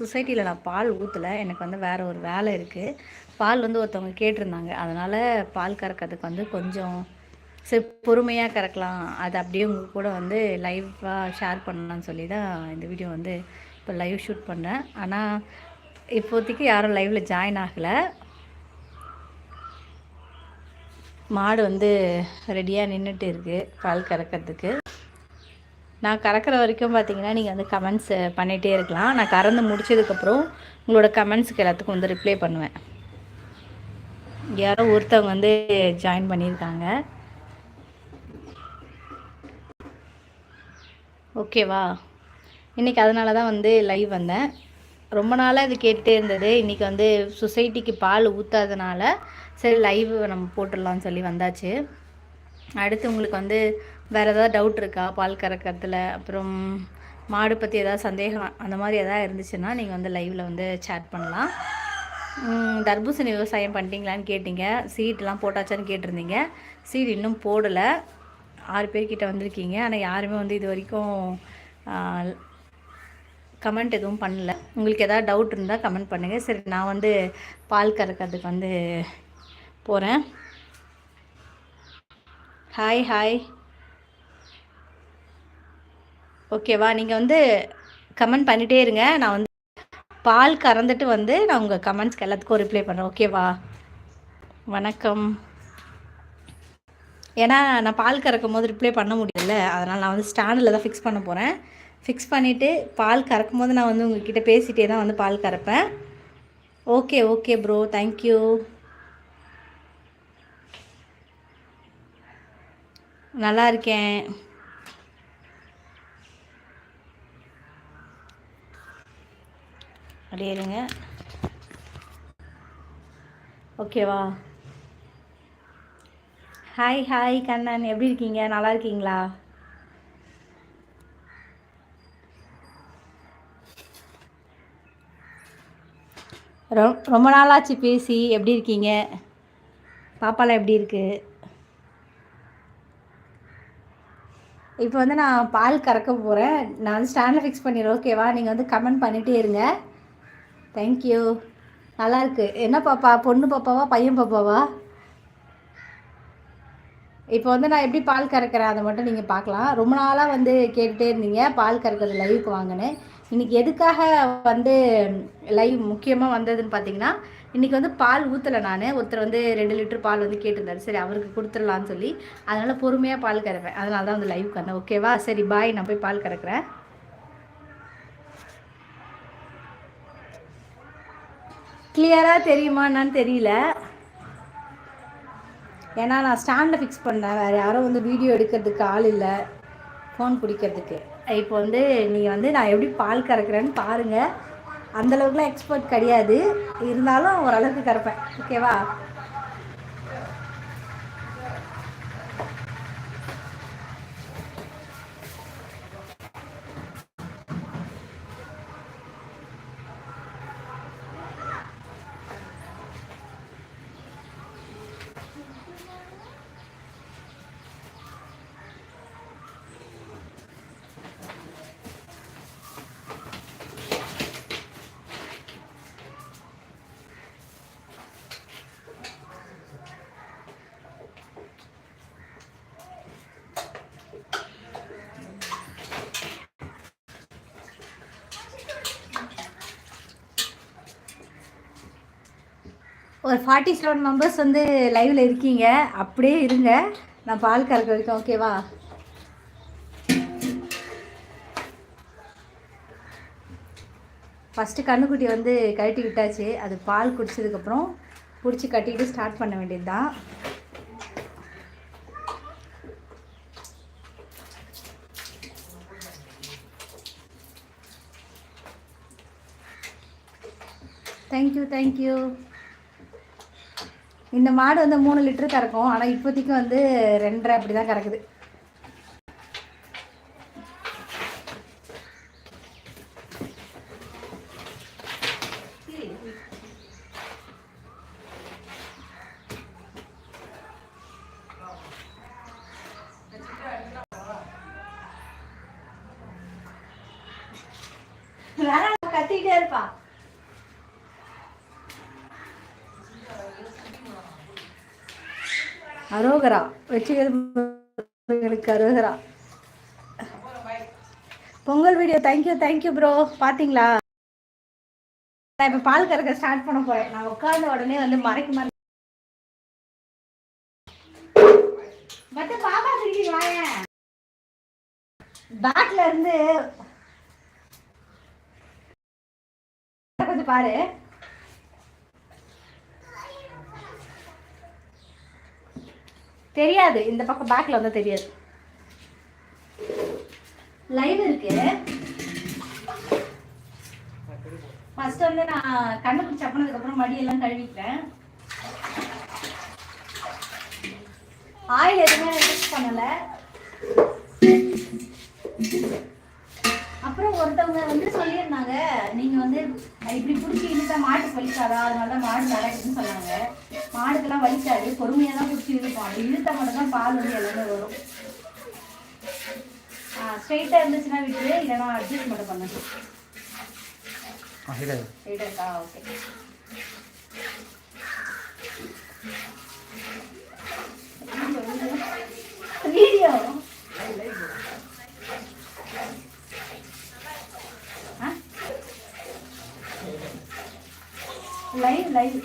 சொசைட்டியில் நான் பால் ஊற்றலை எனக்கு வந்து வேறு ஒரு வேலை இருக்குது பால் வந்து ஒருத்தவங்க கேட்டிருந்தாங்க. அதனால் பால் கறக்கிறதுக்கு வந்து கொஞ்சம் சரி பொறுமையாக கறக்கலாம். அது அப்படியே உங்கள் கூட வந்து லைவாக ஷேர் பண்ணலான்னு சொல்லி தான் இந்த வீடியோ வந்து இப்போ லைவ் ஷூட் பண்ணேன் ஆனால் இப்போதைக்கு யாரும் லைவில் ஜாயின் ஆகலை. மாடு வந்து ரெடியாக நின்றுட்டு இருக்குது பால் கறக்கிறதுக்கு. நான் கறக்கிற வரைக்கும் பார்த்தீங்கன்னா நீங்கள் வந்து கமெண்ட்ஸ் பண்ணிகிட்டே இருக்கலாம். நான் கறந்து முடிச்சதுக்கப்புறம் உங்களோட கமெண்ட்ஸுக்கு எல்லாத்துக்கும் வந்து ரிப்ளை பண்ணுவேன். யாரோ ஒருத்தவங்க வந்து ஜாயின் பண்ணியிருக்காங்க. ஓகேவா இன்றைக்கி அதனால தான் வந்து லைவ் வந்தேன். ரொம்ப நாளாக இது கேட்டுகிட்டே இருந்தது. இன்றைக்கி வந்து சொசைட்டிக்கு பால் ஊற்றாதனால சரி லைவ் நம்ம போட்டுடலாம்னு சொல்லி வந்தாச்சு. அடுத்து உங்களுக்கு வந்து வேறு ஏதாவது டவுட் இருக்கா? பால் கறக்கிறதுல அப்புறம் மாடு பற்றி ஏதாவது சந்தேகம் அந்த மாதிரி எதாவது இருந்துச்சுன்னா நீங்கள் வந்து லைவில் வந்து சேட் பண்ணலாம். தர்பூசணி விவசாயம் பண்ணிட்டீங்களான்னு கேட்டிங்க. சீட்லாம் போட்டாச்சான்னு கேட்டிருந்தீங்க. சீட் இன்னும் போடலை. ஆறு பேர்கிட்ட வந்திருக்கீங்க. ஆனால் யாருமே வந்து இது வரைக்கும் கமெண்ட் எதுவும் பண்ணல. உங்களுக்கு எதாவது டவுட் இருந்தால் கமெண்ட் பண்ணுங்கள் சரி நான் வந்து பால் கறக்கிறதுக்கு வந்து போகிறேன் ஹாய் ஹாய் ஓகேவா நீங்கள் வந்து கமெண்ட் பண்ணிகிட்டே இருங்க. நான் வந்து பால் கறந்துட்டு வந்து நான் உங்கள் கமெண்ட்ஸ்க்கு எல்லாத்துக்கும் ரிப்ளை பண்ணுறேன் ஓகேவா வணக்கம். ஏன்னா நான் பால் கறக்கும் போது ரிப்ளை பண்ண முடியல. அதனால் நான் வந்து ஸ்டாண்டில் தான் ஃபிக்ஸ் பண்ண போகிறேன் ஃபிக்ஸ் பண்ணிவிட்டு பால் கறக்கும் போது நான் வந்து உங்ககிட்ட பேசிகிட்டே தான் வந்து பால் கறப்பேன். Okay okay bro thank you நல்லா இருக்கேன் அப்படியே இருங்க. ஓகேவா? Hi hi Kannan. எப்படி இருக்கீங்க? நல்லா இருக்கீங்களா? ரொம்ப நாளாச்சு பேசி. எப்படி இருக்கீங்க? பாப்பாலாம் எப்படி இருக்குது இப்போ வந்து நான் பால் கறக்க போகிறேன் நான் வந்து ஸ்டாண்டில் ஃபிக்ஸ் பண்ணிடுறேன். ஓகேவா நீங்கள் வந்து கமெண்ட் பண்ணிகிட்டே இருங்க. தேங்க்யூ நல்லாயிருக்கு என்ன பாப்பா? பொண்ணு பாப்பாவா? பையன் பாப்பாவா? இப்போ வந்து நான் எப்படி பால் கறக்கிறேன்? அதை மட்டும் நீங்கள் பார்க்கலாம். ரொம்ப நாளாக வந்து கேட்டுகிட்டே இருந்தீங்க. பால் கறக்கிறது லைவுக்கு வாங்கினேன். இன்றைக்கி எதுக்காக வந்து லைவ் முக்கியமாக வந்ததுன்னு பார்த்தீங்கன்னா இன்றைக்கி வந்து பால் ஊற்றலை நான். ஒருத்தர் வந்து ரெண்டு லிட்டர் பால் வந்து கேட்டிருந்தாரு. சரி அவருக்கு கொடுத்துடலான்னு சொல்லி. அதனால் பொறுமையாக பால் கறப்பேன் அதனால தான் வந்து லைவ் கண்ணேன் ஓகேவா சரி பாய் நான் போய் பால் கறக்கிறேன். கிளியராக தெரியுமா என்னன்னு தெரியல. ஏன்னா நான் ஸ்டாண்டில் ஃபிக்ஸ் பண்ணேன். வேறு யாரும் வந்து வீடியோ எடுக்கிறதுக்கு ஆள் இல்லை. ஃபோன் பிடிக்கிறதுக்கு இப்போ வந்து நீங்கள் வந்து நான் எப்படி பால் கறக்குறேன்னு பாருங்கள் அந்தளவுக்குலாம் எக்ஸ்பர்ட் கிடையாது. இருந்தாலும் ஓரளவுக்கு கறப்பேன் ஓகேவா ஒரு ஃபார்ட்டி செவன் மெம்பர்ஸ் வந்து லைவில் இருக்கீங்க. அப்படியே இருங்க. நான் பால் கறக்க வரைக்கும் ஓகேவா ஃபஸ்ட்டு கண்ணுக்குட்டி வந்து கழட்டி விட்டாச்சு. அது பால் குடிச்சதுக்கப்புறம் பிடிச்சி கட்டிக்கிட்டு ஸ்டார்ட் பண்ண வேண்டியது தான் தேங்க்யூ தேங்க்யூ இந்த மாடு வந்து மூணு லிட்டரு கறக்கும் ஆனால் இப்போதைக்கு வந்து ரெண்டரை அப்படி தான் கறக்குது. அரோகரா. வெற்றிகளுக்கு அரோகரா. Pongal video thank you thank you bro பார்த்தீங்களா நான் இப்போ பால் கறக்க ஸ்டார்ட் பண்ண போறேன். நான் உட்கார்ந்த உடனே வந்து மறைக்க மாதிரி பட்டு பாப்பா திருப்பி வாயேன் பேக்ல இருந்து கொஞ்சம் பாரு. தெரியாது. இந்த பக்கம் பேக்கில் வந்தால் தெரியாது. லைவ் இருக்கு. ஃபர்ஸ்ட் வந்து நான் கண்ணு பிடிச்சி அப்புறம் மடியெல்லாம் கழுவிக்கிறேன். ஆயில் எதுவுமே யூஸ் பண்ணலை. ஒருத்தவங்க வந்து சொல்லியிருந்தாங்க. நீங்க வந்து இப்படி பிடிச்சி இழுத்தா மாட்டுக்கு வலிக்காதா அதனால தான் மாடு நடக்குதுன்னு சொன்னாங்க. மாடுக்கெல்லாம் வலிக்காது. பொறுமையா தான் பிடிச்சி இழுப்போம் அப்படி இழுத்தா மட்டும் தான் பால் வந்து எல்லாமே வரும். ஸ்ட்ரெயிட்டாக இருந்துச்சுன்னா விட்டு இல்லைனா அட்ஜஸ்ட் மட்டும் பண்ணுங்க ஸ்ட்ரெயிட்டாக இருக்கா? ஓகே. வீடியோ. லைவ்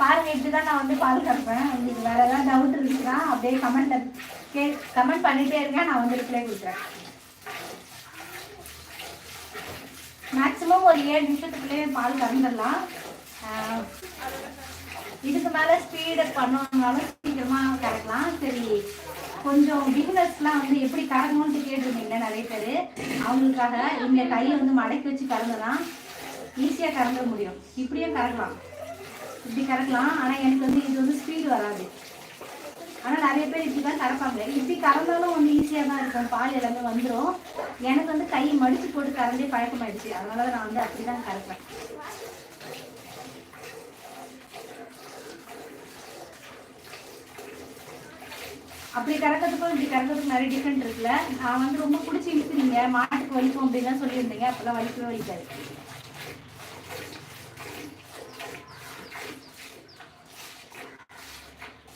பாருங்க இப்படிதான் நான் வந்து பால் கறப்பேன் உங்களுக்கு வேற ஏதாவது டவுட் இருந்துச்சுன்னா அப்படியே கமெண்ட் கே கமெண்ட் பண்ணிட்டே இருக்கேன் நான் வந்து ரிப்ளை கொடுக்குறேன். மேக்ஸிமம் ஒரு ஏழு நிமிஷத்துக்குள்ளேயே பால் கறந்துடலாம் இதுக்கு மேலே ஸ்பீடு பண்ணோம்னாலும் சீக்கிரமாக கறக்கலாம் சரி கொஞ்சம் பிகினர்ஸ்லாம் வந்து எப்படி கறக்கணும்னு கேட்டிருந்தீங்க நிறைய பேர். அவங்களுக்காக இந்த கையை வந்து மடக்கி வச்சு கறந்துதான் ஈஸியாக கறந்துட முடியும். இப்படியே கறக்கலாம். இப்படி கறக்கலாம். ஆனால் எனக்கு வந்து இது வந்து ஸ்பீடு வராது. ஆனால் நிறைய பேர் இப்படி தான் கறப்பாங்க. இப்படி கறந்தாலும் வந்து ஈஸியாக தான் இருக்கும். பால் எல்லாமே வந்துடும் எனக்கு வந்து கை மடிச்சு போட்டு கறந்தே பழக்கமாயிடுச்சு. அதனால தான் நான் வந்து அப்படி தான் கறப்பேன். அப்படி கறக்கிறதுக்கும் இப்படி கறக்கிறதுக்கு நிறைய டிஃப்ரெண்ட் இருக்குல்ல. நான் வந்து ரொம்ப பிடிச்சி இழுத்துறீங்க. மாட்டுக்கு வலிக்கும் அப்படின்லாம் சொல்லியிருந்தீங்க. அப்போல்லாம் வலிக்கவே வலிக்காது.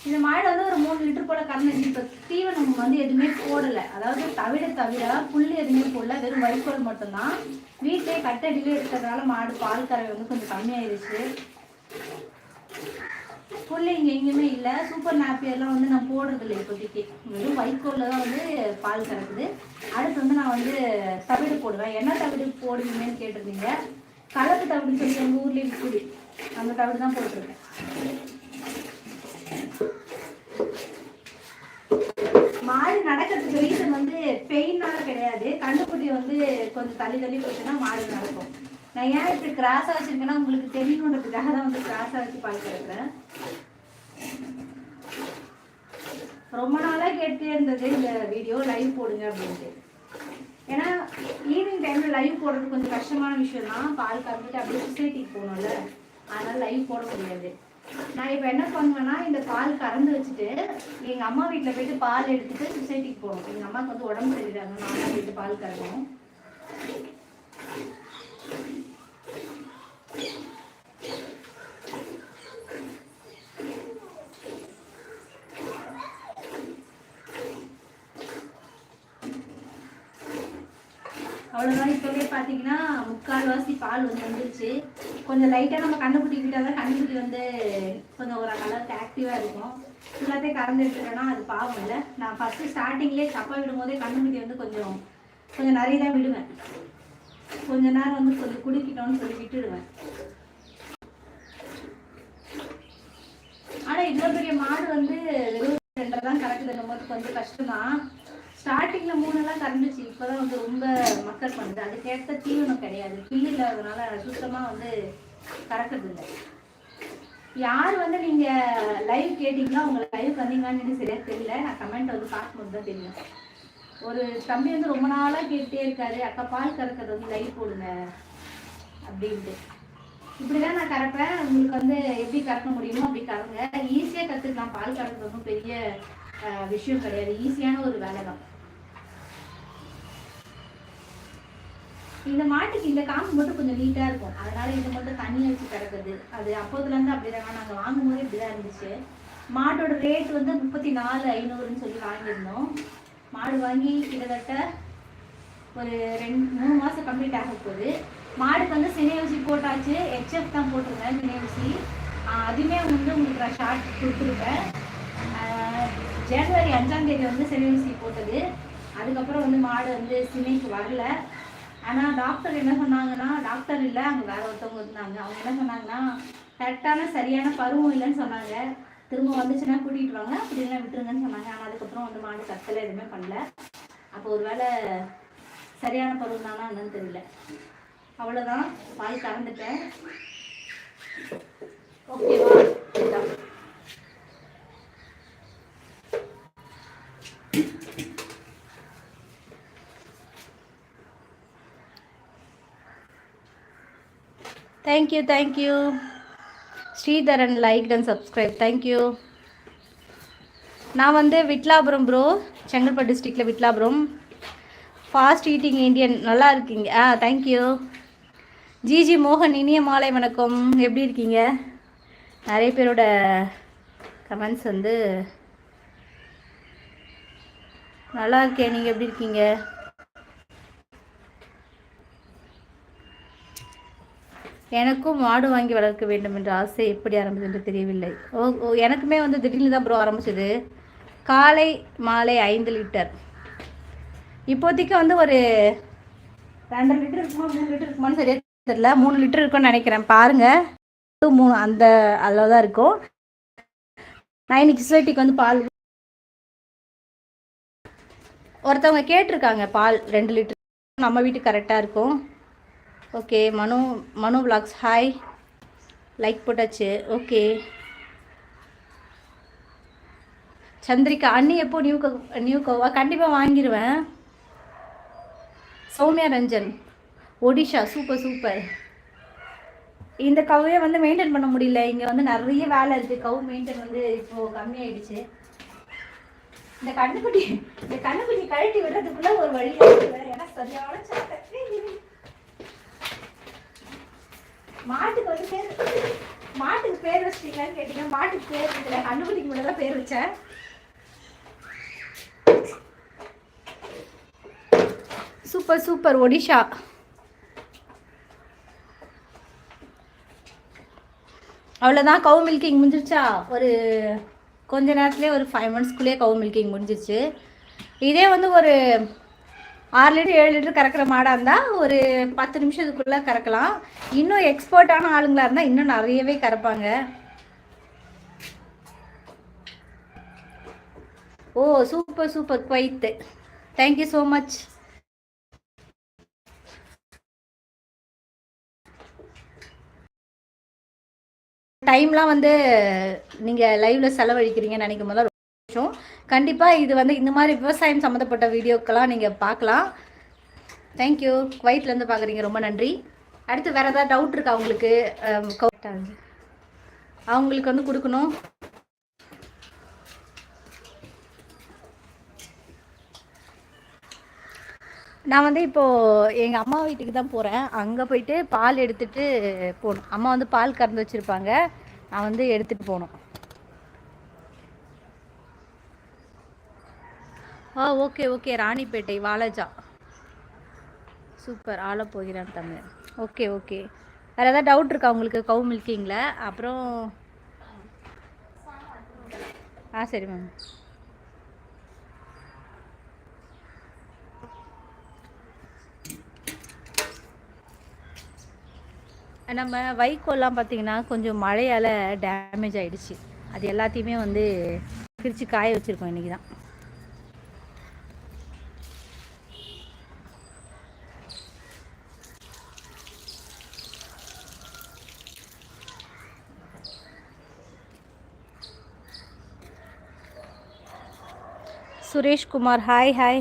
இந்த மாடு வந்து ஒரு மூணு லிட்டர் போல கறந்துச்சு இப்போ தீவனம் வந்து எதுவுமே போடலை. அதாவது தவிர தவிர புல் எதுவுமே போடல. வெறும் வைக்கோல் மட்டும்தான். வீட்டிலே கட்டடியிலே இருக்கிறதுனால மாடு பால் கறவை வந்து கொஞ்சம் கம்மியாயிருச்சு. புல் இங்கே எங்கேயுமே இல்லை. சூப்பர் நாப்பியர்லாம் வந்து நான் போடுறது இல்லை இப்போதைக்கு. வெறும் வைக்கோலில் தான் வந்து பால் கறக்குது. அடுத்து வந்து நான் வந்து தவிடு போடுவேன். என்ன தவிடு போடுவீங்கன்னு கேட்டிருந்தீங்க? கலப்பு தவிடுன்னு சொல்லி எங்கள் ஊர்லேயே விற்குது அந்த தவிடு தான் போட்டிருக்கேன். மாடு நடக்கிறதுக்கு ரீசன் வந்து பெயின்னால கிடையாது. கண்டுபிடி வந்து கொஞ்சம் தள்ளி தள்ளி போச்சுன்னா மாடு நடக்கும். நான் ஏன் இப்படி கிராஸ் வச்சிருக்கேன்னா உங்களுக்கு தெரியணுன்றதுக்காக தான் வந்து கிராஸ் வச்சு பால் ரொம்ப நாளாக கேட்டே இருந்தது இந்த வீடியோ லைவ் போடுங்க அப்படின்ட்டு. ஏன்னா ஈவினிங் டைமில் லைவ் போடுறது கொஞ்சம் கஷ்டமான விஷயம் தான் பால் கறந்துட்டு அப்படியே சொசைட்டிக்கு போகணும்ல. அதனால் லைவ் போட முடியாது. நான் இப்போ என்ன பண்ணுவேன்னா இந்த பால் கறந்து வச்சுட்டு எங்க அம்மா வீட்டில் போயிட்டு பால் எடுத்துட்டு சொசைட்டிக்கு போகணும் எங்க அம்மாவுக்கு வந்து உடம்பு சரியில்லை நான் தான் போயிட்டு பால் you. அவ்வளோதான் இப்போவே பார்த்தீங்கன்னா முக்கால்வாசி பால் வந்து வந்துருச்சு. கொஞ்சம் லைட்டாக நம்ம கண்ணுக்குட்டி விட்டால் தான் கண்ணுக்குட்டி வந்து கொஞ்சம் ஒரு அளவுக்கு ஆக்டிவாக இருக்கும். எல்லாத்தையும் கறந்து எடுத்துட்டோன்னா அது பாவம் இல்லை. நான் ஃபஸ்ட்டு ஸ்டார்டிங்லேயே சப்பா விடும்போதே கண்ணுக்குட்டி வந்து கொஞ்சம் கொஞ்சம் நிறைய தான் விடுவேன். கொஞ்ச நேரம் வந்து கொஞ்சம் குடிக்கிட்டோம்னு சொல்லி விட்டுடுவேன். ஆனால் இவ்வளோ பெரிய மாடு வந்து வெறும் ரெண்டரை தான் கறக்குதுன்னும் போது கொஞ்சம் கஷ்டம்தான். ஸ்டார்டிங்ல மூணுலாம் கறந்துச்சு இப்போதான் வந்து ரொம்ப மக்கள் பண்ணுது. அதுக்கேற்ற தீவனம் கிடையாது. பில்லு இல்லாததுனால சுத்தமாக வந்து கறக்கிறது இல்லை. யார் வந்து நீங்கள் லைவ் கேட்டிங்களோ அவங்க லைவ் வந்தீங்களான்னு சரியாக தெரியல. நான் கமெண்ட் வந்து பார்க்கும்போது தான் தெரியும். ஒரு தம்பி வந்து ரொம்ப நாளாக கேட்டே இருக்காரு. அக்கா பால் கறக்கிறது வந்து லைவ் போடுங்க. அப்படின்ட்டு. இப்படி தான் நான் கறப்பேன் உங்களுக்கு வந்து எப்படி கறக்க முடியுமோ அப்படி கறங்க. ஈஸியாக கற்றுக்கலாம் பால் கறக்கிறது பெரிய விஷயம் கிடையாது ஈஸியான ஒரு வேலை தான் இந்த மாட்டுக்கு இந்த காம்பு மட்டும் கொஞ்சம் நீட்டாக இருக்கும். அதனால இது மட்டும் தண்ணியை வச்சு கிடக்குது அது அப்போதுலேருந்து அப்படிதான். நாங்கள் வாங்கும்போது இப்படி தான் இருந்துச்சு. மாட்டோட ரேட் வந்து முப்பத்தி நாலு ஐநூறுன்னு சொல்லி வாங்கியிருந்தோம். மாடு வாங்கி கிட்டத்தட்ட ஒரு ரெண்டு மூணு மாதம் கம்ப்ளீட் ஆக போகுது. மாடுக்கு வந்து சினை ஊசி போட்டாச்சு. ஹெச்எஃப் தான் போட்டிருந்தேன் சினை ஊசி. அதுவுமே வந்து உங்களுக்கு நான் ஷார்ட் கொடுத்துருப்பேன். ஜனவரி அஞ்சாம் தேதி வந்து சினை ஊசி போட்டது. அதுக்கப்புறம் வந்து மாடு வந்து சிமைக்கு வரல. ஆனால் டாக்டர் என்ன சொன்னாங்கன்னா டாக்டர் இல்லை அங்கே வேற ஒருத்தவங்க இருந்தாங்க. அவங்க என்ன சொன்னாங்கன்னா கரெக்டான சரியான பருவம் இல்லைன்னு சொன்னாங்க. திரும்ப வந்துச்சுன்னா கூட்டிகிட்டு வாங்க அப்படி விட்டுருங்கன்னு சொன்னாங்க. ஆனால் அதுக்கப்புறம் வந்து மாடு கத்தலை எதுவுமே பண்ணல. அப்போ ஒருவேளை சரியான பருவம் தானா என்னன்னு தெரியல. அவ்வளோதான் பால் கறந்துட்டேன் ஓகேவா இதுதான். Thank you thank you Sridharan like and subscribe thank you நான் வந்து விட்லாபுரம் ப்ரோ செங்கல்பட்டு டிஸ்ட்ரிக்டில் விட்லாபுரம். ஃபாஸ்ட் ஈட்டிங் இந்தியன் நல்லா இருக்கீங்க. ஆ தேங்க்யூ ஜிஜி மோகன் இனிய மாலை வணக்கம். எப்படி இருக்கீங்க? நிறைய பேரோட கமெண்ட்ஸ் வந்து நல்லா இருக்கேன். நீங்கள் எப்படி இருக்கீங்க? எனக்கும் மாடு வாங்கி வளர்க்க வேண்டும் என்ற ஆசை எப்படி ஆரம்பிச்சது என்று தெரியவில்லை. ஓ ஓ எனக்குமே வந்து திடீர்னு தான் ப்ரோ ஆரம்பிச்சது. காலை மாலை ஐந்து லிட்டர். இப்போதைக்கு வந்து ஒரு ரெண்டரை லிட்டர் இருக்குமா மூணு லிட்டர் இருக்குமான்னு சரியா தெரியல. மூணு லிட்டர் இருக்கும்னு நினைக்கிறேன். பாருங்க. டூ மூணு அந்த அளவு தான் இருக்கும். நான் இன்னைக்கு சொசைட்டிக்கு வந்து பால் ஒருத்தவங்க கேட்டிருக்காங்க பால் ரெண்டு லிட்டர். நம்ம வீட்டுக்கு கரெக்டாக இருக்கும். Okay Manu Manu vlogs hi like போட்டாச்சு. ஓகே சந்திரிகா அண்ணி எப்போ நியூ கோ நியூ கோவா கண்டிப்பாக வாங்கிடுவேன் சௌமியா ரஞ்சன் ஒடிஷா சூப்பர் சூப்பர் இந்த கவையை வந்து மெயின்டைன் பண்ண முடியல. இங்கே வந்து நிறைய வேலை இருக்குது கவு மெயின்டைன் வந்து இப்போது கம்மியாயிடுச்சு. இந்த கண்ணுக்குட்டி இந்த கண்ணுக்குட்டி கழட்டி விடுறதுக்குள்ளே ஒரு வழி ஏன்னா சரியான சாட்டை மாட்டுக்கு வந்து பேர் மாட்டுக்கு பேர் வச்சிட்டீங்கன்னு கேட்டீங்க. மாட்டுக்கு பேர் வைக்கல கண்ணுக்குட்டிக்கு மட்டும் தான் பேர் வச்சேன். Super super Odisha. அவ்வளோதான் கவு மில்கிங் முடிஞ்சிருச்சா? ஒரு கொஞ்ச நேரத்துலேயே ஒரு ஃபைவ் மந்த்ஸ்க்குள்ளேயே கவு மில்கிங் முடிஞ்சிருச்சு. இதே வந்து ஒரு ஆறு லிட்டர் ஏழு லிட்டர் கறக்கிற மாடாக இருந்தால் ஒரு பத்து நிமிஷத்துக்குள்ளே கறக்கலாம். இன்னும் எக்ஸ்பர்ட்டான ஆளுங்களாக இருந்தால் இன்னும் நிறையவே கறப்பாங்க. ஓ super super Kuwait thank you so much டைம்லாம் வந்து நீங்கள் லைவ்ல செலவழிக்கிறீங்கன்னு நினைக்கும் போது ரொம்ப கண்டிப்பாக இது வந்து இந்த மாதிரி விவசாயம் சம்மந்தப்பட்ட வீடியோக்கெல்லாம் நீங்கள் பார்க்கலாம். தேங்க்யூ குவைட்லேருந்து பார்க்குறீங்க ரொம்ப நன்றி. அடுத்து வேறு ஏதாவது டவுட் இருக்கா உங்களுக்கு? அவங்களுக்கு வந்து கொடுக்கணும். நான் வந்து இப்போது எங்கள் அம்மா வீட்டுக்கு தான் போகிறேன் அங்கே போயிட்டு பால் எடுத்துகிட்டு போகணும். அம்மா வந்து பால் கறந்து வச்சுருப்பாங்க. நான் வந்து எடுத்துகிட்டு போகணும். ஆ okay okay. Ranipet Walajah. Super. ஆள போகிறான் தமிழ். Okay okay. வேறு ஏதாவது டவுட் இருக்கா உங்களுக்கு? கவு மில்கிங்கில் அப்புறம் ஆ சரி மேம் நம்ம வைக்கோல்லாம் பார்த்தீங்கன்னா கொஞ்சம் மழையால் டேமேஜ் ஆகிடுச்சு அது எல்லாத்தையுமே வந்து பிரித்து காய வச்சுருக்கோம் இன்றைக்கி தான் சுரேஷ்குமார். ஹாய் ஹாய்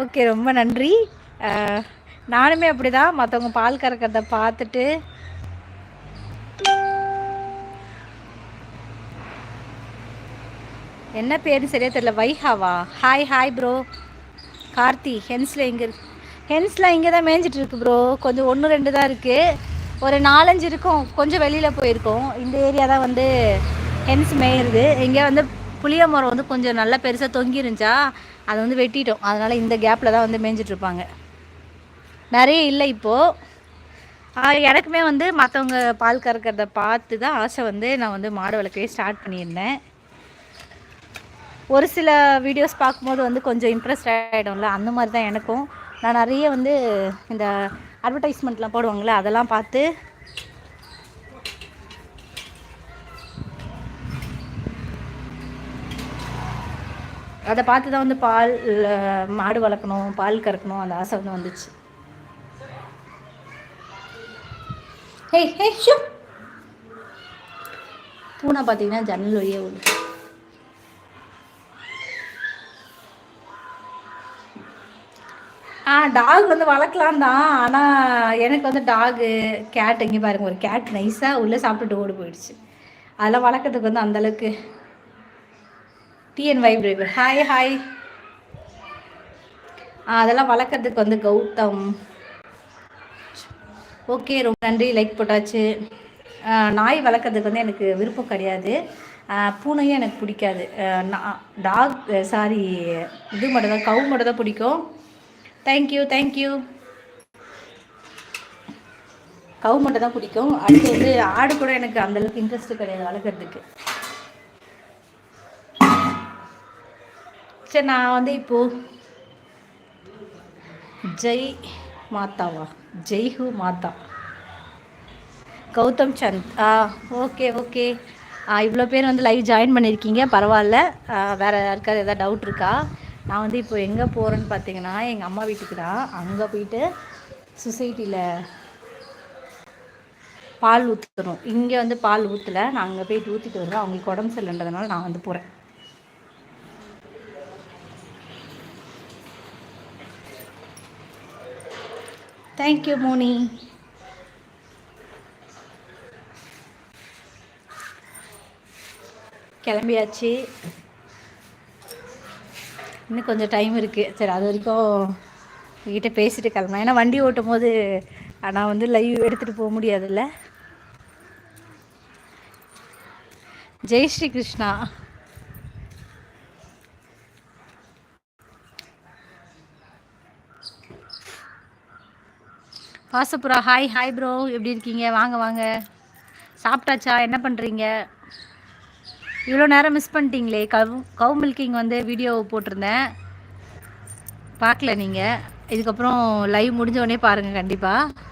ஓகே ரொம்ப நன்றி. நானுமே அப்படி தான் மற்றவங்க பால் கறக்கிறத பார்த்துட்டு. என்ன பேருன்னு சரியாக தெரியல. வைஹாவா? ஹாய் ஹாய் ப்ரோ கார்த்தி ஹென்ஸில் எங்கே இருக்கு ஹென்ஸ்லாம் இங்கே தான் மேய்ஞ்சிட்டு இருக்கு ப்ரோ கொஞ்சம் ஒன்று ரெண்டு தான் இருக்குது ஒரு நாலஞ்சு இருக்கும். கொஞ்சம் வெளியில் போயிருக்கோம். இந்த ஏரியா தான் வந்து ஹென்ஸ் மேயிறது. இங்கே வந்து புளிய மரம் வந்து கொஞ்சம் நல்லா பெருசாக தொங்கி இருந்துச்சா அதை வந்து வெட்டிட்டோம். அதனால் இந்த கேப்பில் தான் வந்து மேய்ஞ்சிட்ருப்பாங்க நிறைய இல்லை இப்போது எனக்குமே வந்து மற்றவங்க பால் கறக்கிறத பார்த்து தான் ஆசை வந்து நான் வந்து மாடு வளர்க்கவே ஸ்டார்ட் பண்ணியிருந்தேன். ஒரு சில வீடியோஸ் பார்க்கும்போது வந்து கொஞ்சம் இம்ப்ரெஸ்ட் ஆகிடும்ல அந்த மாதிரி தான் எனக்கும். நான் நிறைய வந்து இந்த அட்வர்டைஸ்மெண்ட்லாம் போடுவாங்களே அதெல்லாம் பார்த்து அதை பார்த்து தான் வந்து பால் மாடு வளர்க்கணும் பால் கறக்கணும் அந்த ஆசை வந்து வந்துச்சு. Hey hey shoo! பூனை பார்த்தீங்கன்னா ஜன்னல் வழியே ஓடுது ஆ டாக் வந்து வளர்க்கலாம் தான் ஆனால் எனக்கு வந்து டாகு கேட் இங்கே பாருங்க ஒரு கேட் நைஸாக உள்ளே சாப்பிட்டுட்டு ஓடி போயிடுச்சு. அதெல்லாம் வளர்க்கறதுக்கு வந்து அந்தளவுக்கு டிஎன் வைப்ரேவர் ஹாய் ஹாய் அதெல்லாம் வளர்க்குறதுக்கு வந்து கௌதம். ஓகே ரொம்ப நன்றி. லைக் போட்டாச்சு. நாய் வளர்க்குறதுக்கு வந்து எனக்கு விருப்பம் கிடையாது. பூனையும் எனக்கு பிடிக்காது. டாக் சாரி இது மட்டும் தான் கவு மட்டும் தான் பிடிக்கும். தேங்க்யூ தேங்க்யூ கவு மட்டும் தான் பிடிக்கும். அடுத்து வந்து ஆடு கூட எனக்கு அந்தளவுக்கு இன்ட்ரெஸ்ட் கிடையாது வளர்க்குறதுக்கு. சரி நான் வந்து இப்போது ஜெய் மாதாவா? ஜெய்ஹு மாதா. கௌதம் சந்த். ஆ ஓகே ஓகே இவ்வளோ பேர் வந்து லைவ் ஜாயின் பண்ணியிருக்கீங்க பரவாயில்ல. வேறு யாருக்காவது எதாவது டவுட் இருக்கா? நான் வந்து இப்போ எங்கே போகிறேன்னு பார்த்தீங்கன்னா எங்கள் அம்மா வீட்டுக்கு தான். அங்கே போயிட்டு சொசைட்டியில் பால் ஊற்றணும் இங்கே வந்து பால் ஊற்றலை நான் அங்கே போயிட்டு ஊற்றிட்டு வருவேன். அவங்களுக்கு உடம்பு சரியில்லைன்றதுனால நான் வந்து போகிறேன் தேங்க்யூ மோனி கிளம்பியாச்சு. இன்னும் கொஞ்சம் டைம் இருக்குது சரி அது வரைக்கும் உங்ககிட்ட பேசிட்டு கிளம்பலாம். ஏன்னா வண்டி ஓட்டும் போது நான் வந்து லைவ் எடுத்துகிட்டு போக முடியாதுல்ல? ஜெய் ஸ்ரீ கிருஷ்ணா. பாசப்புரா ஹாய் ஹாய் ப்ரோ எப்படி இருக்கீங்க? வாங்க வாங்க. சாப்பிட்டாச்சா? என்ன பண்ணுறீங்க இவ்வளோ நேரம் மிஸ் பண்ணிட்டீங்களே. கவு கவு மில்கிங் வந்து வீடியோ போட்டிருந்தேன். பார்க்கல நீங்கள் இதுக்கப்புறம் லைவ் முடிஞ்ச உடனே பாருங்கள் கண்டிப்பாக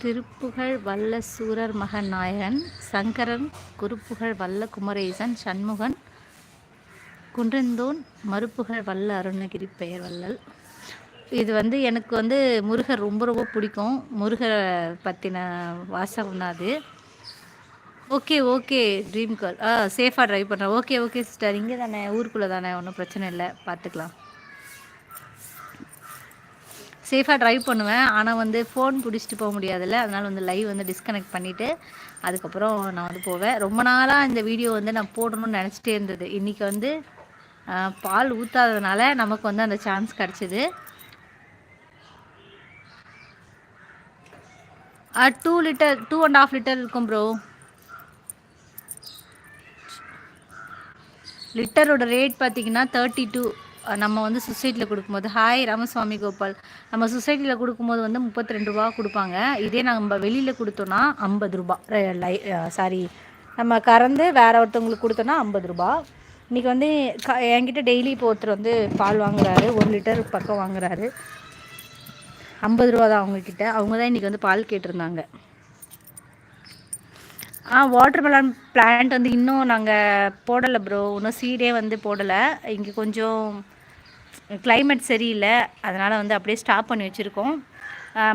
திருப்புகழ் வல்ல சூரர் மகன் நாயகன் சங்கரன் குருப்புகழ் வல்ல குமரேசன் சண்முகன் குன்றந்தோன் மறுப்புகழ் வல்ல அருணகிரி பெயர் வல்லல் இது வந்து எனக்கு வந்து முருகர் ரொம்ப ரொம்ப பிடிக்கும். முருகரை பற்றின வாசகம் தான் அது. ஓகே ஓகே ட்ரீம் கார் ஆ சேஃபாக ட்ரைவ் பண்ணுறேன் ஓகே ஓகே சிஸ்டர் இங்கே தானே? ஊருக்குள்ளே தானே? ஒன்றும் பிரச்சனை இல்லை. பார்த்துக்கலாம் சேஃபாக ட்ரைவ் பண்ணுவேன். ஆனால் வந்து ஃபோன் பிடிச்சிட்டு போக முடியாதுல்ல. அதனால் வந்து லைவ் வந்து டிஸ்கனெக்ட் பண்ணிவிட்டு அதுக்கப்புறம் நான் வந்து போவேன். ரொம்ப நாளாக இந்த வீடியோ வந்து நான் போடணும்னு நினச்சிட்டே இருந்தது. இன்றைக்கி வந்து பால் ஊற்றாததுனால நமக்கு வந்து அந்த சான்ஸ் கிடச்சிது. Two litre two and half litre இருக்கும் ப்ரோ லிட்டரோட ரேட் பார்த்தீங்கன்னா தேர்ட்டி டூ நம்ம வந்து சொசைட்டியில் கொடுக்கும்போது ஹாய் ராமசுவாமி கோபால். நம்ம சொசைட்டியில் கொடுக்கும்போது வந்து முப்பத்தி ரெண்டு ரூபா கொடுப்பாங்க. இதே நம்ம வெளியில் கொடுத்தோன்னா ஐம்பது ரூபா. லை சாரி நம்ம கறந்து வேறு ஒருத்தவங்களுக்கு கொடுத்தோன்னா ஐம்பது ரூபா. இன்றைக்கி வந்து க என்கிட்ட டெய்லி இப்போ ஒருத்தர் வந்து பால் வாங்குறாரு. ஒரு லிட்டர் பக்கம் வாங்குறாரு. ஐம்பது ரூபா தான் அவங்கக்கிட்ட அவங்க தான் இன்றைக்கி வந்து பால் கேட்டிருந்தாங்க. ஆ வாட்டர் மெலன் பிளான்ட் வந்து இன்னும் நாங்கள் போடலை ப்ரோ இன்னும் சீடே வந்து போடலை. இங்கே கொஞ்சம் கிளைமேட் சரியில்லை. அதனால் வந்து அப்படியே ஸ்டாப் பண்ணி வச்சுருக்கோம்.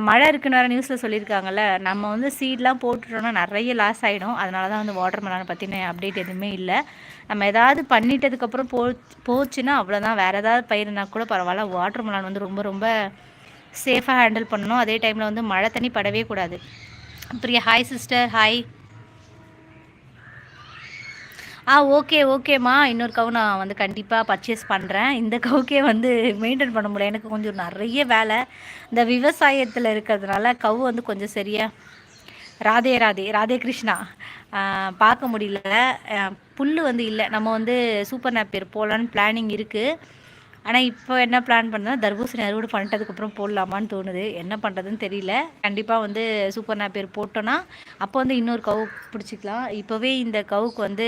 மழை இருக்குன்னு வேறு நியூஸில் சொல்லியிருக்காங்கல்ல. நம்ம வந்து சீட்லாம் போட்டுட்டோம்னா நிறைய லாஸ் ஆகிடும் அதனால தான் வந்து வாட்டர் மெலானை பற்றின அப்டேட் எதுவுமே இல்லை. நம்ம எதாவது பண்ணிட்டதுக்கப்புறம் போ போச்சுன்னா அவ்வளோதான் வேறு ஏதாவது பயிர்னா கூட பரவாயில்ல. வாட்டர் மெலான் வந்து ரொம்ப ரொம்ப சேஃபாக ஹேண்டில் பண்ணணும். அதே டைமில் வந்து மழை தண்ணி படவே கூடாது. பிரியா ஹாய் சிஸ்டர் ஹாய் ஆ ஓகே ஓகேம்மா இன்னொரு கவு நான் வந்து கண்டிப்பாக பர்ச்சேஸ் பண்ணுறேன் இந்த கவுக்கே வந்து மெயின்டைன் பண்ண முடியல. எனக்கு கொஞ்சம் நிறைய வேலை. இந்த விவசாயத்தில் இருக்கிறதுனால கவு வந்து கொஞ்சம் சரியாக ராதே ராதே ராதே கிருஷ்ணா. பார்க்க முடியல. புல் வந்து இல்லை. நம்ம வந்து சூப்பர் நாப்பியர் போகலான்னு பிளானிங் இருக்குது ஆனால் இப்போ என்ன பிளான் பண்ணால் தர்பூசணி அறுவடை பண்ணிட்டதுக்கப்புறம் போடலாமான்னு தோணுது. என்ன பண்ணுறதுன்னு தெரியல. கண்டிப்பாக வந்து சூப்பர் நாப்பியர் போட்டோன்னா அப்போ வந்து இன்னொரு கவு பிடிச்சிக்கலாம். இப்போவே இந்த கவுக்கு வந்து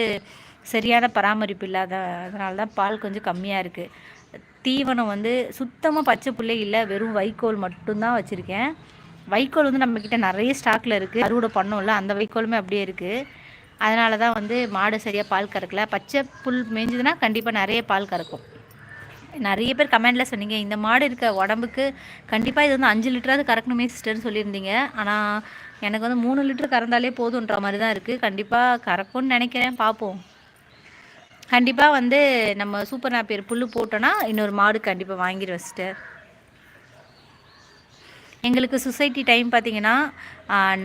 சரியான பராமரிப்பு இல்லாத அதனால தான் பால் கொஞ்சம் கம்மியாக இருக்குது தீவனம் வந்து சுத்தமாக பச்சை பிள்ளை இல்லை வெறும் வைக்கோல் மட்டும்தான் வச்சுருக்கேன். வைக்கோல் வந்து நம்மக்கிட்ட நிறைய ஸ்டாக்கில் இருக்குது அறுவடை பண்ணோம்ல அந்த வைக்கோலுமே அப்படியே இருக்குது அதனால தான் வந்து மாடு சரியாக பால் கறக்கல. பச்சை புல் மேய்ஞ்சதுன்னா கண்டிப்பாக நிறைய பால் கறக்கும். நிறைய பேர் கமெண்டில் சொன்னீங்க இந்த மாடு இருக்க உடம்புக்கு கண்டிப்பாக இது வந்து அஞ்சு லிட்டராவது கறக்கணுமே சிஸ்டர்னு சொல்லியிருந்தீங்க. ஆனால் எனக்கு வந்து மூணு லிட்டர் கறந்தாலே போதுன்ற மாதிரி தான் இருக்குது கண்டிப்பாக கறக்கும்னு நினைக்கிறேன் பார்ப்போம் கண்டிப்பாக வந்து நம்ம சூப்பர் நாப்பியர் புல் போட்டோன்னா இன்னொரு மாடு கண்டிப்பாக வாங்கிடுவேன் சிஸ்டர் எங்களுக்கு சொசைட்டி டைம் பார்த்தீங்கன்னா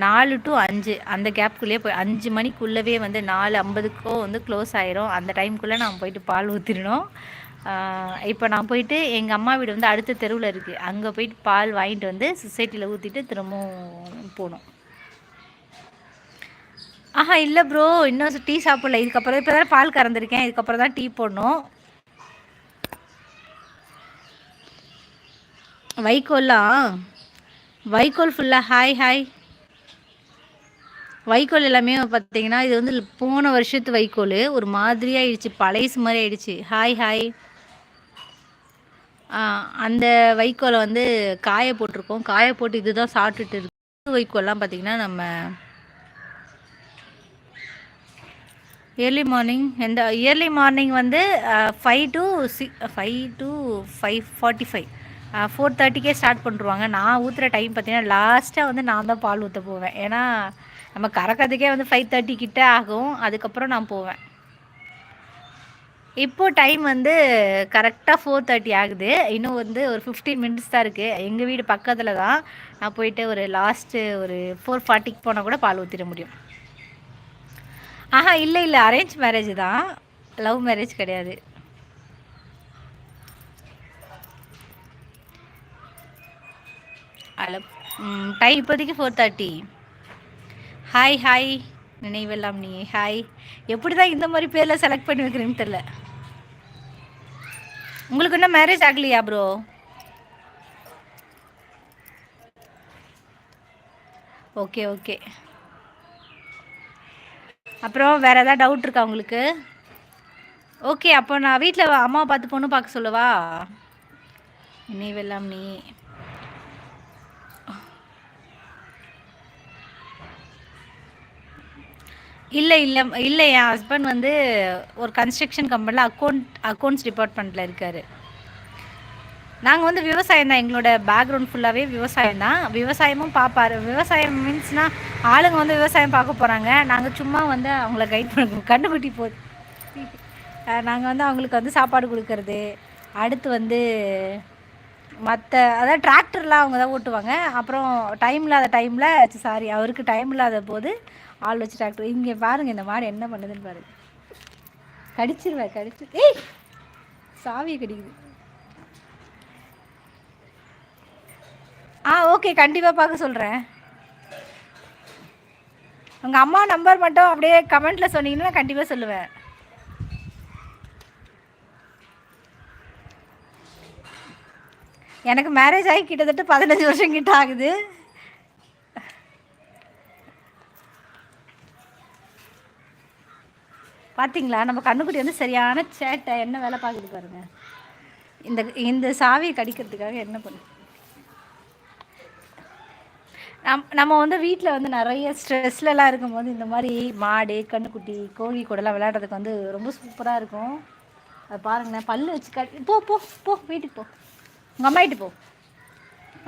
நாலு டு அஞ்சு அந்த கேப்குள்ளேயே போய் அஞ்சு மணிக்குள்ளவே வந்து நாலு ஐம்பதுக்கோ வந்து க்ளோஸ் ஆயிரும். அந்த டைமுக்குள்ளே நான் போயிட்டு பால் ஊற்றிடணும் இப்போ நான் போயிட்டு எங்கள் அம்மா வீடு வந்து அடுத்த தெருவில் இருக்குது அங்கே போயிட்டு பால் வாங்கிட்டு வந்து சொசைட்டியில் ஊற்றிட்டு திரும்பவும் போகணும். ஆஹா இல்லை ப்ரோ இன்னும் டீ சாப்பிடல. இதுக்கப்புறம் இப்போ தான் பால் கறந்துருக்கேன். இதுக்கப்புறம் தான் டீ போடணும். வைக்கோல்லாம் வைக்கோல் ஃபுல்லாக ஹாய் ஹாய் வைக்கோல் எல்லாமே பார்த்தீங்கன்னா இது வந்து போன வருஷத்து வைக்கோல் ஒரு மாதிரி ஆயிடுச்சு பழைய மாதிரி ஆயிடுச்சு. ஹாய் ஹாய் அந்த வைக்கோலை வந்து காய போட்டிருக்கோம். காய போட்டு இதுதான் சாப்பிட்டுட்டு இருக்கு. வைக்கோல்லாம் பார்த்திங்கன்னா நம்ம இயர்லி மார்னிங் எந்த இயர்லி மார்னிங் வந்து five to C five to five forty five four தேர்ட்டிக்கே start பண்ணுருவாங்க. நான் ஊற்றுற டைம் பார்த்தீங்கன்னா லாஸ்ட்டாக வந்து நான் தான் பால் ஊற்ற போவேன். ஏன்னா நம்ம கறக்கிறதுக்கே வந்து ஃபைவ் தேர்ட்டி கிட்டே ஆகும். அதுக்கப்புறம் நான் போவேன். இப்போது டைம் வந்து கரெக்டாக ஃபோர் தேர்ட்டி ஆகுது. இன்னும் வந்து ஒரு ஃபிஃப்டீன் மினிட்ஸ் தான் இருக்குது எங்கள் வீடு பக்கத்தில் தான். நான் போயிட்டு ஒரு லாஸ்ட்டு ஒரு ஃபோர் ஃபார்ட்டிக்கு போனால் கூட பால் ஊற்றிட முடியும். ஆஹா இல்லை இல்லை. அரேஞ்ச் மேரேஜ் தான். லவ் மேரேஜ் கிடையாது. ஹலோ டைம் இப்போதைக்கு ஃபோர் தேர்ட்டி ஹாய் ஹாய் நினைவெல்லாம் நீ ஹாய் எப்படி தான் இந்த மாதிரி பேரில் செலக்ட் பண்ணி வைக்கிறேன்னு தெரில உங்களுக்கு இன்னும் மேரேஜ் ஆகலையா ப்ரோ ஓகே ஓகே அப்புறம் வேறு எதாவது டவுட் இருக்கா உங்களுக்கு? ஓகே அப்போ நான் வீட்டில் அம்மாவை பார்த்து பொண்ணு பார்க்க சொல்லவா? நினைவெல்லாம் நீ. இல்லை இல்லை இல்லை என் ஹஸ்பண்ட் வந்து ஒரு கன்ஸ்ட்ரக்ஷன் கம்பெனியில் அக்கௌண்ட் அக்கௌண்ட்ஸ் டிபார்ட்மெண்ட்டில் இருக்கார். நாங்கள் வந்து விவசாயம் தான் எங்களோட பேக்ரவுண்ட் ஃபுல்லாகவே விவசாயம் தான். விவசாயமும் பார்ப்பார் விவசாயம் மீன்ஸ்னால் ஆளுங்க வந்து விவசாயம் பார்க்க போகிறாங்க நாங்கள் சும்மா வந்து அவங்கள கைட் பண்ண கண்டுபிடி போ நாங்கள் வந்து அவங்களுக்கு வந்து சாப்பாடு கொடுக்கறது. அடுத்து வந்து மற்ற அதாவது டிராக்டர்லாம் அவங்க தான் ஓட்டுவாங்க. அப்புறம் டைம் இல்லாத டைமில் சாரி அவருக்கு டைம் இல்லாத போது ஆள் வச்சு டாக்டர் இங்கே பாருங்கள் இந்த மாடு என்ன பண்ணுதுன்னு பாருங்க. கடிச்சிருவேன் கடிச்சு. ஏய்! சாவியை கடிக்குது. ஆ ஓகே கண்டிப்பாக பார்க்க சொல்கிறேன் உங்கள் அம்மா நம்பர் மட்டும் அப்படியே கமெண்ட்டில் சொன்னீங்கன்னா கண்டிப்பாக சொல்லுவேன். எனக்கு மேரேஜ் ஆகி கிட்டத்தட்ட பதினஞ்சு வருஷம் கிட்ட ஆகுது. பார்த்தீங்களா நம்ம கண்ணுக்குட்டி வந்து சரியான சேட்டை. என்ன வேலை பார்க்குது பாருங்க. இந்த இந்த சாவியை கடிக்கிறதுக்காக என்ன பண்ணு? நம் நம்ம வந்து வீட்டில் வந்து நிறைய ஸ்ட்ரெஸ்லலாம் இருக்கும்போது இந்த மாதிரி மாடு கண்ணுக்குட்டி கோழி கூடலாம் விளையாடுறதுக்கு வந்து ரொம்ப சூப்பராக இருக்கும். அதை பாருங்களேன் பல்லு வச்சு கடி போ போ போ வீட்டுக்கு போ. உங்கள் அம்மாயிட்டு போ.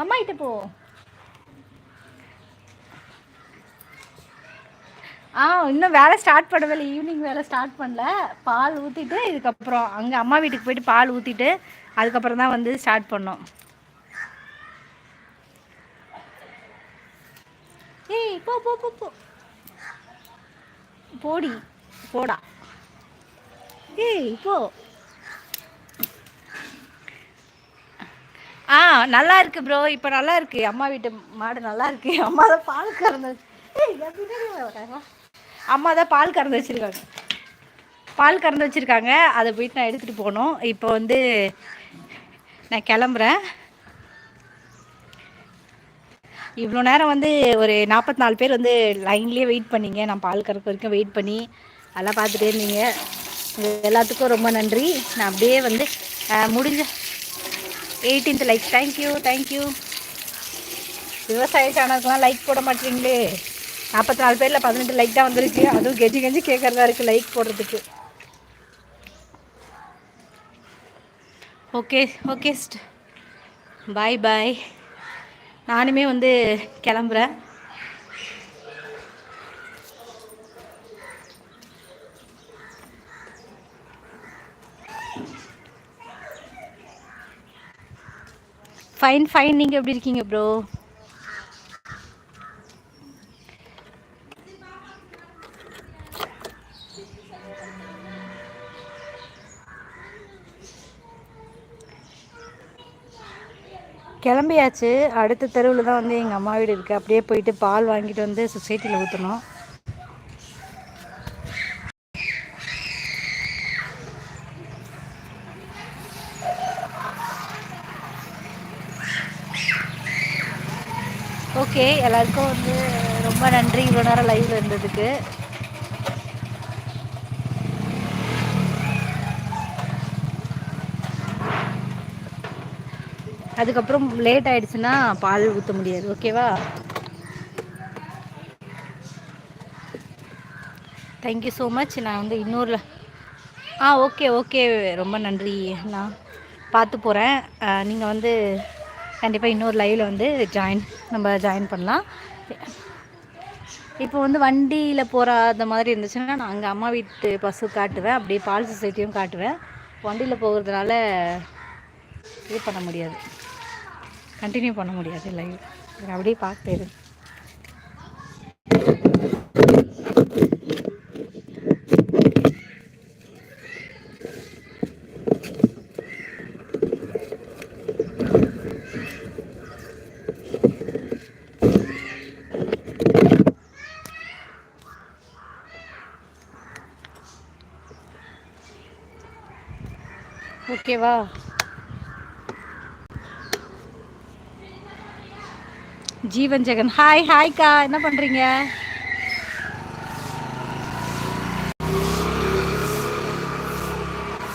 அம்மாயிட்டு போ. ஆ இன்னும் வேலை ஸ்டார்ட் பண்ணவில்லை. ஈவினிங் வேலை ஸ்டார்ட் பண்ணல. பால் ஊற்றிட்டு இதுக்கப்புறம் அங்கே அம்மா வீட்டுக்கு போயிட்டு பால் ஊற்றிட்டு அதுக்கப்புறம் தான் வந்து ஸ்டார்ட் பண்ணோம். ஏய் போ போ போ போ. போடி போடா. ஏய் போ. ஆ நல்லா இருக்கு ப்ரோ இப்போ நல்லா இருக்கு. அம்மா வீட்டு மாடு நல்லா இருக்கு. அம்மா தான் பால் கறந்து ஏய், அம்மா தான் பால் கறந்து வச்சுருக்காங்க. பால் கறந்து வச்சுருக்காங்க. அதை போயிட்டு நான் எடுத்துகிட்டு போகணும். இப்போ வந்து நான் கிளம்புறேன். இவ்வளோ நேரம் வந்து ஒரு நாற்பத்தி நாலு பேர் வந்து லைன்லேயே வெயிட் பண்ணீங்க. நான் பால் கறக்க வரைக்கும் வெயிட் பண்ணி அதெல்லாம் பார்த்துட்டே இருந்தீங்க. எல்லாத்துக்கும் ரொம்ப நன்றி. நான் அப்படியே வந்து முடிஞ்ச எயிட்டீன்த் லைக் தேங்க்யூ தேங்க்யூ விவசாய சேனலுக்குலாம் லைக் போட மாட்டீங்களே. நாற்பத்தி நாலு பேரில் பதினெட்டு லைக் தான் வந்திருக்கு. அதுவும் கெஞ்சி கெஞ்சி கேட்குறதா இருக்குது லைக் போடுறதுக்கு. ஓகே ஓகே பாய் பாய் நானுமே வந்து கிளம்புறேன். ஃபைன் ஃபைன் நீங்கள் எப்படி இருக்கீங்க ப்ரோ கிளம்பியாச்சு. அடுத்த தெருவில் தான் வந்து எங்கள் அம்மா வீடு இருக்குது அப்படியே போயிட்டு பால் வாங்கிட்டு வந்து சொசைட்டியில் ஊற்றணும் ஓகே எல்லாருக்கும் வந்து ரொம்ப நன்றி. இவ்வளோ நேரம் லைவ் இருந்ததுக்கு. அதுக்கப்புறம் லேட் ஆயிடுச்சுன்னா பால் ஊற்ற முடியாது ஓகேவா தேங்க்யூ ஸோ மச் நான் வந்து இன்னொரு ஆ ஓகே ஓகே ரொம்ப நன்றி. நான் பார்த்து போகிறேன் நீங்கள் வந்து கண்டிப்பாக இன்னொரு லைவில் வந்து ஜாயின் நம்ம ஜாயின் பண்ணலாம். இப்போ வந்து வண்டியில் போகிற அந்த மாதிரி இருந்துச்சுன்னா நான் அங்கே அம்மா வீட்டு பஸ்ஸு காட்டுவேன். அப்படியே பால் சொசைட்டியும் காட்டுவேன். வண்டியில் போகிறதுனால இது பண்ண முடியாது. கண்டினியூ பண்ண முடியாது லைவ் அப்படியே பார்த்து ஓகேவா ஜீவன் ஜெகன். ஹாய் ஹாய்க்கா என்ன பண்ணுறீங்க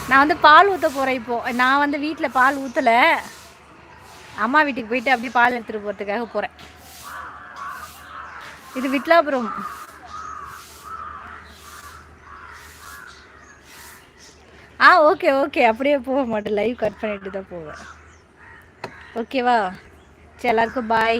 நான் வந்து பால் ஊற்ற போகிறேன் இப்போது நான் வந்து வீட்டில் பால் ஊற்றலை அம்மா வீட்டுக்கு போயிட்டு அப்படியே பால் எடுத்துகிட்டு போகிறதுக்காக போகிறேன் இது விட்லாபுரம். ஆ ஓகே ஓகே அப்படியே போக மாட்டேன். லைவ் கட் பண்ணிட்டு தான் போவேன். ஓகேவா சரி எல்லாருக்கும் பாய்